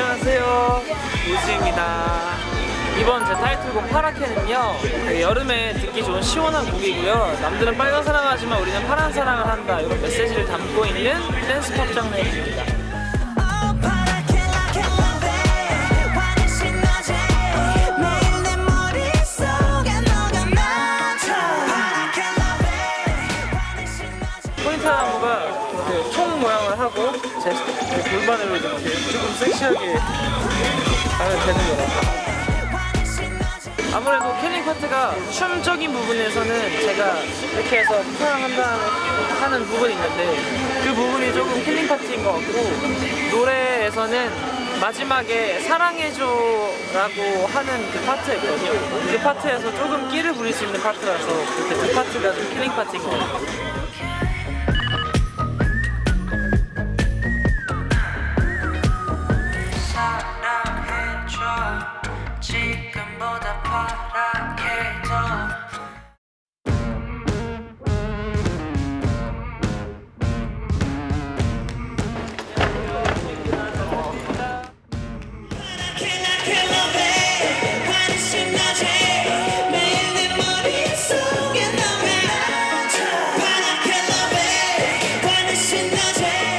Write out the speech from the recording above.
안녕하세요. 우즈입니다. 이번 제 타이틀곡 파라케는요, 되게 여름에 듣기 좋은 시원한 곡이고요. 남들은 빨간 사랑을 하지만 우리는 파란 사랑을 한다. 이런 메시지를 담고 있는 댄스팝 장르의 곡입니다. 포인트 안무가 그총 하고 제그 골반으로 이렇게 조금 섹시하게 하면 되는 거라. 환하신 낮에 아무래도 킬링 파트가 춤적인 부분에서는 제가 이렇게 해서 사랑한 다음에 하는 부분이 있는데 그 부분이 조금 킬링 파트인 것 같고 노래에서는 마지막에 사랑해줘라고 하는 그 파트가 있거든요. 그 파트에서 조금 끼를 부릴 수 있는 파트라서 그렇게 두 파트가 좀 킬링 파트인 것 같아요.